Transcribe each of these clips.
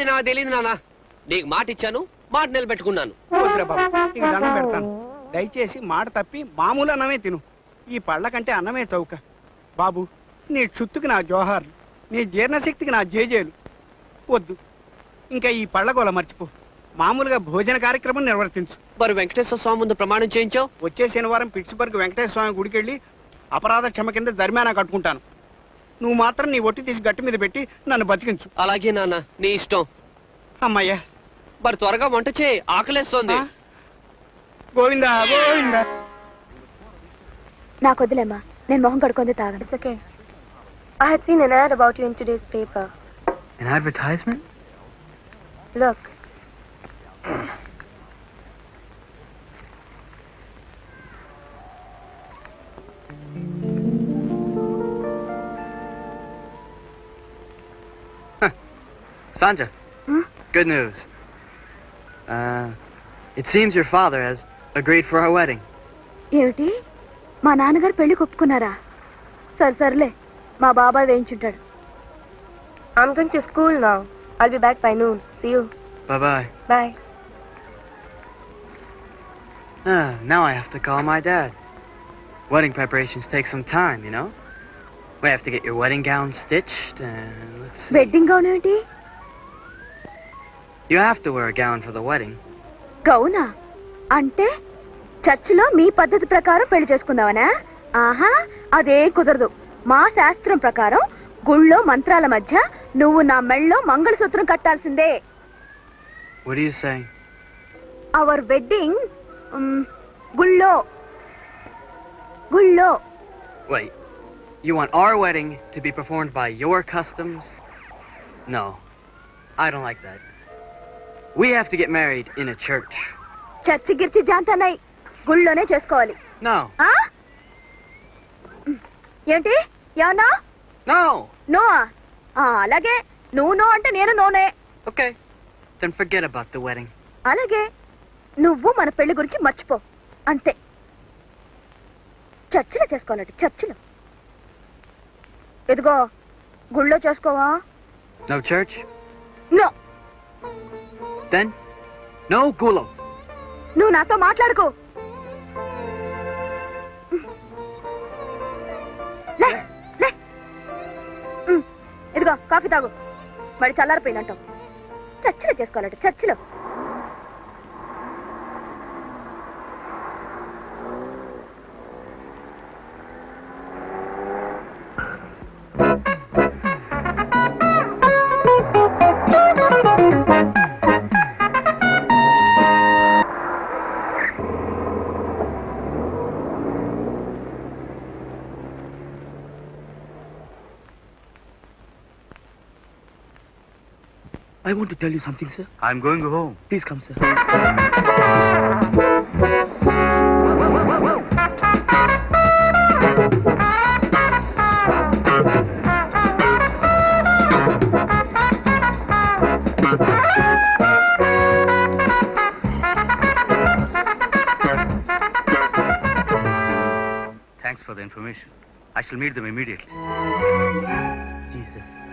అది నాకు తెలియదు నాన్న. నీకు మాట ఇచ్చాను మాట నిలబెట్టుకున్నాను. వద్దురా బాబు నీకు దండం పెడతాను. దయచేసి మాట తప్పి మామూలు అన్నమే తిను. ఈ పళ్ళ కంటే అన్నమే చౌక. బాబు నీ చుత్తుకి నా జోహార్లు నీ జీర్ణశక్తికి నా జేజేలు. వద్దు ఇంకా ఈ పళ్ళగోల మర్చిపో. మామూలుగా భోజన కార్యక్రమం నిర్వర్తించు. మరి వెంకటేశ్వర స్వామి ముందు ప్రమాణం చేయించావు? వచ్చే శనివారం పిట్స్బర్గ్ వెంకటేశ్వర స్వామి గుడికి వెళ్ళి అపరాధ క్షమ కింద జరిమానా కట్టుకుంటాను. నువ్వు మాత్రం నీ ఒట్టి తీసి గట్టి మీద పెట్టి నన్ను బతికించు అలాగే నాన్న నీ ఇష్టం అమ్మయ్యా మరి త్వరగా వంట చేయి ఆకలేస్తోంది ఆ? గోవిందా గోవిందా నాకు వదిలేమ్మా నేను మొహం కడుకుంది తాగను It's okay. I had seen an ad about you in today's paper. An advertisement? Look. Sanja. Hmm? Good news. Uh, it seems your father has agreed for our wedding. ఏమిటి మా నాన్నగారు పెళ్లి ఒప్పుకున్నారా సరే సర్లే మా బాబాయ్ వేయించుంటాడు I'm going to school now. I'll be back by noon. See you. Bye bye. Bye. Ah, now I have to call my dad. Wedding preparations take some time, you know? We have to get your wedding gown stitched and let's see. Wedding gown ఏంటి You have to wear a gown for the wedding. గౌనా అంటే చర్చిలో మీ పద్ధతి ప్రకారం పెళ్ళి చేసుకుందావనా ఆహా అదే కుదరదు మా శాస్త్రం ప్రకారం గుళ్ళో మంత్రాల మధ్య నువ్వు నా మెళ్ళలో మంగళసూత్రం కట్టాల్సిందే? అవర్ వెడ్డింగ్ గుళ్ళో గుళ్ళో Wait. You want our wedding to be performed by your customs? No. I don't like that. We have to get married in a church. Church గిర్చి జాంతన్నాయి గుళ్ళోనే చేసుకోవాలి No. ఆ? ఏంటి ఏమన్నా No! నో అలాగే నువ్వు నో అంటే నేను Noney Okay. Then forget about the wedding. అలాగే నువ్వు మన పెళ్ళి గురించి మర్చిపో అంతే చర్చిలో చేసుకోవాలంటే చర్చిలో ఇదిగో గుళ్ళో చేసుకోవా No church? No Then no gulo. నువ్వు నాతో మాట్లాడుకో. లే, లే. ఉమ్, ఇదిగో కాఫీ తాగు. మరి చల్లారిపోయిందంటావు. చర్చిలో చేసుకోవాలంటే చర్చిలో want to tell you something, sir. I'm going home. Please come, sir. Thanks for the information. I shall meet them immediately. Jesus.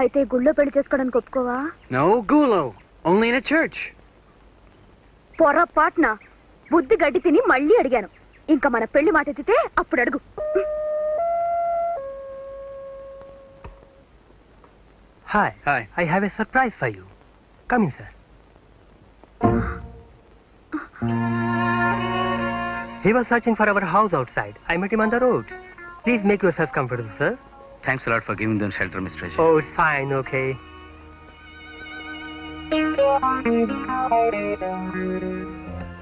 అయితే గుళ్ళో పెళ్ళి చేసుకోవడానికి ఒప్పుకోవా? నో గూలో ఓన్లీ ఇన్ ఎ చర్చ్ పొర పాట్న. బుద్ధి గడ్డి తిని మళ్ళీ అడిగాను. ఇంకా మన పెళ్ళి మాట ఎత్తితే అప్పుడు అడుగు. Hi hi I have a surprise for you coming sir He was searching for our house outside. I met him on the road. Please make yourself comfortable, sir. Thanks a lot for giving them shelter, Mr. Ajay. Oh, it's fine, okay.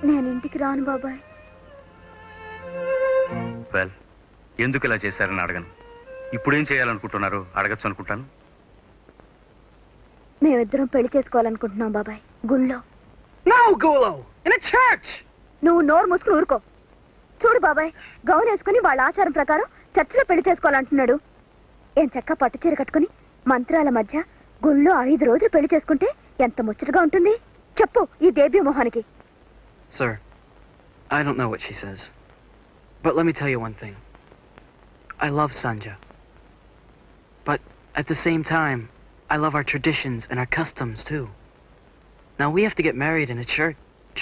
నేను ఇంటికి రాను బాబాయ్ well ఎందుకు ఇలా చేశారని అడగను ఇప్పుడేం చేయాలనుకుంటున్నారు అడగచ్చు అనుకుంటాను మేమిద్దరం పెళ్ళి చేసుకోవాలనుకుంటున్నాం బాబాయ్ గుళ్ళో No gulo. In a church. నువ్వు నోరు మూసుకుని ఊరుకో చూడు బాబాయ్ గౌన్ వేసుకుని వాళ్ళ ఆచారం ప్రకారం చర్చిలో పెళ్ళి చేసుకోవాలంటున్నాడు ఏం చక్క పట్టు చీర కట్టుకుని మంత్రాల మధ్య గుళ్ళో ఐదు రోజులు పెళ్ళి చేసుకుంటే ఎంత ముచ్చటగా ఉంటుంది చెప్పు ఈ దేవ్య మొహానికి Sir, I don't know what she says. But let me tell you one thing. I love Sanja. But at the same time, I love our traditions and our customs too. Now we have to get married in a church.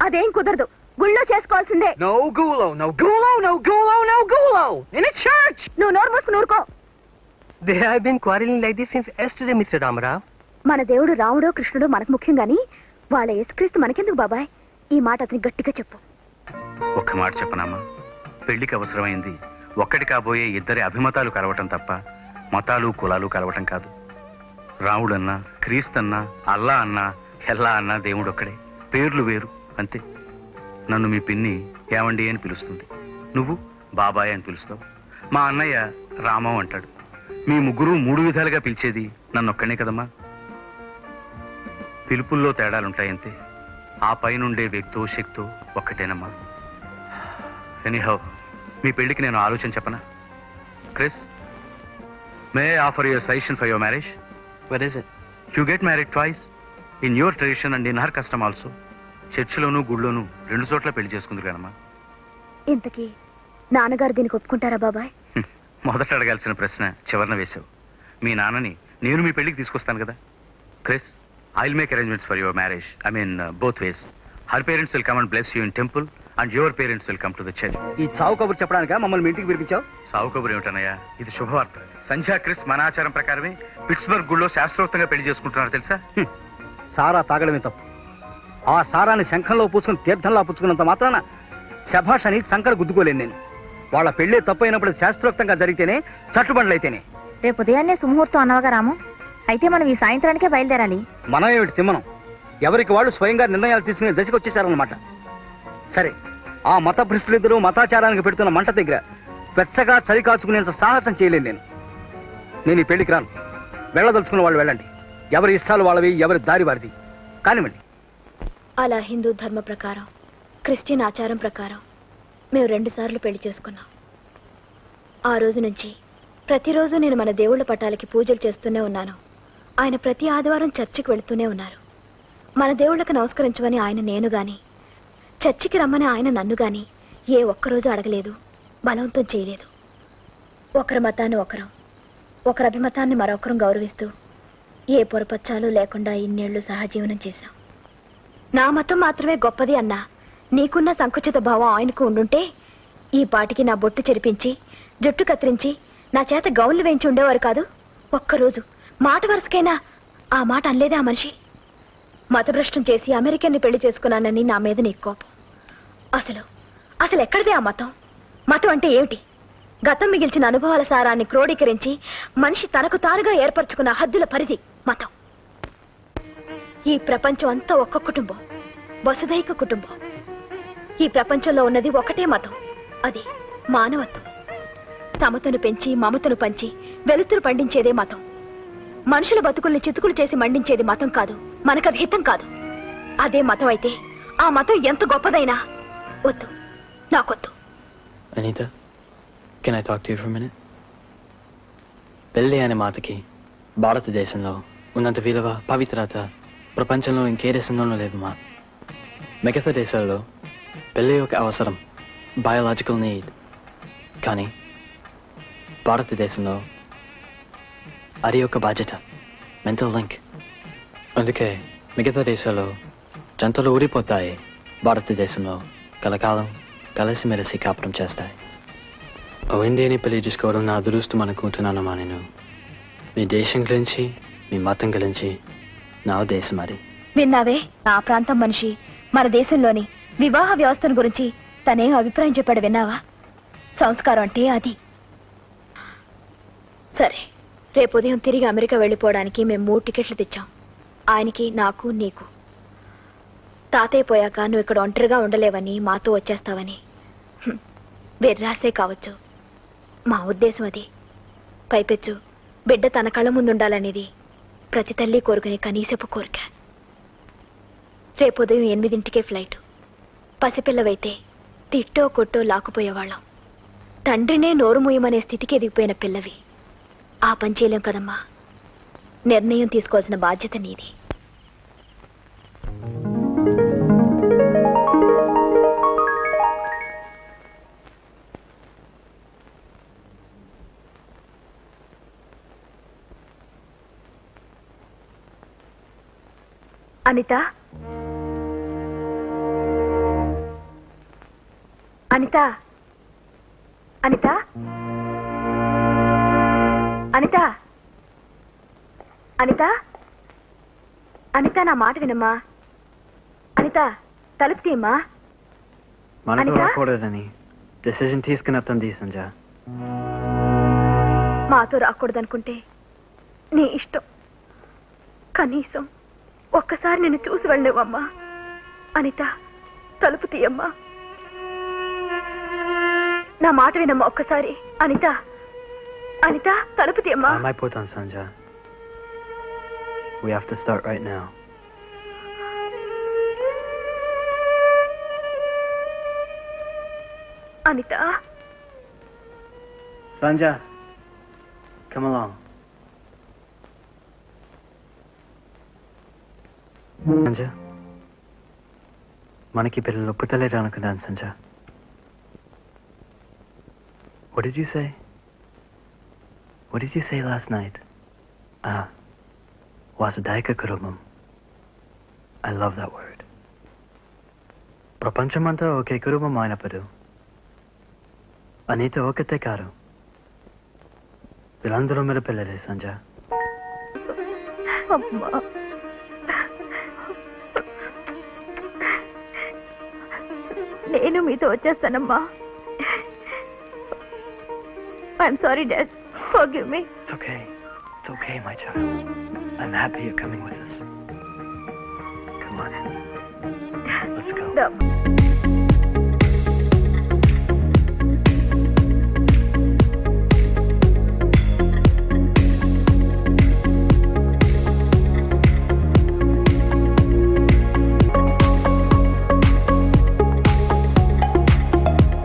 అదేం కుదరదు గుళ్ళో చేసుకోవాల్సిందే No gulo, no gulo, no gulo, no gulo! In a church! నువ్వు నోరు మూసుకుని ఊరుకో They have been quarreling like this since yesterday, Mr. Ramarao. మన దేవుడు రాముడో కృష్ణుడో మనకు ముఖ్యం గాని వాళ్ళ యేసుక్రీస్తు మనకెందుకు బాబాయ్? ఈ మాట అతనికి గట్టిగా చెప్పు. ఒక్క మాట చెప్పనమ్మా. పెళ్ళికి అవసరమైంది. ఒక్కటి కాబోయే ఇద్దరి అభిమతాలు కలవటం తప్ప మతాలు కులాలు కలవటం కాదు. రాముడన్నా క్రీస్తన్నా అల్లా అన్నా హెల్లా అన్నా దేవుడు ఒక్కడే పేర్లు వేరు అంతే. నన్ను మీ పిన్ని ఏమండి అని పిలుస్తుంది. నువ్వు బాబాయ్ అని పిలుస్తావు. మా అన్నయ్య రామం అంటాడు. మీ ముగ్గురు మూడు విధాలుగా పిలిచేది నన్ను ఒక్కనే కదమ్మా. పిలుపుల్లో తేడాలుంటాయంతే ఆ పైనుండే వ్యక్తో శక్తో ఒక్కటేనమ్మా. ఎనీహౌ మీ పెళ్ళికి నేను ఆలోచన చెప్పనా? Chris may offer your suggestion for your marriage What is it? You get married twice in your tradition and in her custom also చర్చిలోను గుళ్ళోను రెండు చోట్ల పెళ్ళి చేసుకుంది కదమ్మా ఇంతకీ నాన్నగారు దీనికి ఒప్పుకుంటారా బాబాయ్. మొదట అడగాల్సిన ప్రశ్న చివరన వేశావు. మీ నాన్నని నేను మీ పెళ్ళికి తీసుకొస్తాను కదా. Chris I will make arrangements for your marriage I mean both ways her parents will come and bless you in temple and your parents will come to the church ఈ చావు కబురు చెప్పడానిక మమ్మల్ని ఇంటికి పిలిపించావు? సావు కబురు ఏమిటన్నయ్యా? ఇది శుభవార్త. సంధ్యా క్రిస్ మన ఆచారం ప్రకారమే పిట్స్బర్గ్ గుళ్ళో శాస్త్రోక్తంగా పెళ్ళి చేసుకుంటున్నారు తెలుసా. సారా తాగడమే తప్పు. ఆ సారాన్ని శంఖంలో పూసుకుని తీర్థంలో పుచ్చుకున్నంత మాత్రాన శభాష్ అని చంకలు గుద్దుకోలేను నేను. వాళ్ళ పెళ్ళే తప్పు అయినప్పుడు శాస్త్రోక్తంగా జరిగితేనే చట్టుబండ్లైతేనే. రేపు ఉదయాన్నే సుముహూర్తం అన్నవగా రాము? అయితే మనం ఈ సాయంత్రానికే బయలుదేరాలి. మనం ఏమిటి తిమ్మనం? ఎవరికి వాళ్ళు స్వయంగా నిర్ణయాలు తీసుకునే దశకు వచ్చేసారనమాట సరే ఆ మత భ్రష్టులిద్దరూ మతాచారానికి పెడుతున్న మంట దగ్గర వెచ్చగా చలి కాచుకునేంత సాహసం చేయలేను నేను. నేను ఈ పెళ్ళికి రాను. వెళ్ళదలుచుకున్న వాళ్ళు వెళ్ళండి. ఎవరి ఇష్టాలు వాళ్ళవి ఎవరి దారి వారిది. కానివ్వండి. అలా హిందూ ధర్మ ప్రకారం క్రిస్టియన్ ఆచారం ప్రకారం మేము రెండుసార్లు పెళ్ళి చేసుకున్నాం. ఆ రోజు నుంచి ప్రతిరోజు నేను మన దేవుళ్ళ పటాలకి పూజలు చేస్తూనే ఉన్నాను. ఆయన ప్రతి ఆదివారం చర్చికి వెళుతూనే ఉన్నారు. మన దేవుళ్ళకి నమస్కరించమని ఆయన నేను గాని చర్చికి రమ్మని ఆయన నన్ను గాని ఏ ఒక్కరోజు అడగలేదు బలవంతం చేయలేదు. ఒకరి మతాన్ని ఒకరం ఒకరి అభిమతాన్ని మరొకరం గౌరవిస్తూ ఏ పొరపచ్చాలు లేకుండా ఇన్నేళ్ళు సహజీవనం చేశాం. నా మతం మాత్రమే గొప్పది అన్నా నీకున్న సంకుచిత భావం ఆయనకు ఉండుంటే ఈ పాటికి నా బొట్టు చెరిపించి జుట్టు కత్తిరించి నా చేత గౌన్లు వేయించి ఉండేవారు కాదు. ఒక్కరోజు మాట వరుసకైనా ఆ మాట అనలేదే ఆ మనిషి. మతభ్రష్టం చేసి అమెరికన్ని పెళ్ళి చేసుకున్నానని నా మీద నీకు కోపం. అసలు అసలు ఎక్కడిదే ఆ మతం? మతం అంటే ఏమిటి? గతం మిగిల్చిన అనుభవాల సారాన్ని క్రోడీకరించి మనిషి తనకు తానుగా ఏర్పరచుకున్న హద్దుల పరిధి మతం. ఈ ప్రపంచం అంతా ఒక్క కుటుంబం వసుధైక కుటుంబం. ఈ ప్రపంచంలో ఉన్నది ఒకటే మతం. అది మానవత్వం. సమతను పెంచి మమతను పంచి వెలుతురు పండించేదే మతం. మనుషుల బతుకుల్ని చితుకులు చేసి మండించేది మతం కాదు. మనకది హితం కాదు. అదే మతం అయితే ఆ మతం ఎంత గొప్పదైనా వద్దు. నాకొద్దు. Anita, can I talk to you పెళ్ళి అనే మాటకి భారతదేశంలో ఉన్నంత విలువ పవిత్రత ప్రపంచంలో ఇంకే దేశంలోనూ లేదు మా. మిగతా దేశాల్లో పెళ్ళి ఒక అవసరం. బయోలాజికల్ నీడ్ కానీ భారతదేశంలో అది ఒక బాధ్యత మెంటల్ లింక్ అందుకే మిగతా దేశాల్లో జంతువులు ఊడిపోతాయి భారతదేశంలో కలకాలం కలిసిమెలిసి కాపురం చేస్తాయి. ఓ ఇండియాని పెళ్ళి చేసుకోవడం నా అదృష్టం అనుకుంటున్నానమ్మా నేను. మీ దేశం గురించి మీ మతం గురించి నా ఉద్దేశం అది. విన్నావే నా ప్రాంతం మనిషి మన దేశంలోని వివాహ వ్యవస్థను గురించి తనేం అభిప్రాయం చెప్పాడు విన్నావా? సంస్కారం అంటే అది. సరే రేపు ఉదయం తిరిగి అమెరికా వెళ్ళిపోవడానికి మేము మూడు టికెట్లు తెచ్చాం. ఆయనకి నాకు నీకు. తాతయ్య పోయాక నువ్వు ఇక్కడ ఒంటరిగా ఉండలేవని మాతో వచ్చేస్తావని. హ్మ్. వెర్రాసే కావచ్చు. మా ఉద్దేశం అది. పైపెచ్చు బిడ్డ తన కళ్ళ ముందుండాలనేది ప్రతి తల్లి కోరుకునే కనీసపు కోరిక. రేపు ఉదయం ఎనిమిదింటికే ఫ్లైట్. పసిపిల్లవైతే తిట్టో కొట్టో లాకుపోయేవాళ్ళం తండ్రినే నోరు ముయ్యమనే స్థితికి ఎదిగిపోయిన పిల్లవి. ఆ పని చేయలేం కదమ్మా. నిర్ణయం తీసుకోవాల్సిన బాధ్యత నీది. అనిత? అనిత. అనిత? అనిత? అనిత? అనిత నా మాట వినమ్మా. అనిత తలుపు తీయమ్మా. మనతో అనిత? రాకూడదని డెసిషన్ తీసుకున్నట్టుంది సంజ మాతో రాకూడదనుకుంటే నీ ఇష్టం. కనీసం ఒక్కసారి నిన్ను చూసి వెళ్ళేవమ్మా అనిత తలుపు తీయమ్మా. నా మాట వినమ్మా ఒక్కసారి. అనిత అనిత తలుపు తీయమ్మా. టైం అయిపోతాను Sanja we have to start right now Anitha. Sanja come along. సంజ మనకి పిల్లలు పుట్టలేరు అనుకున్నాను సంజ What did you say? What did you say last night? Ah, Wasadaika Kurumam. I love that word. prapanchamanta ప్రపంచమంతా ఒకే కుటుంబం అయినప్పుడు అనిత ఒకతే కారు వీళ్ళందరూ మీరు పిల్లలే సంజ అమ్మా నేను మీతో వచ్చేస్తానమ్మా I'm sorry, Dad. Forgive me. It's okay. It's okay, my child. I'm happy you're coming with us. Come on. Let's go. No.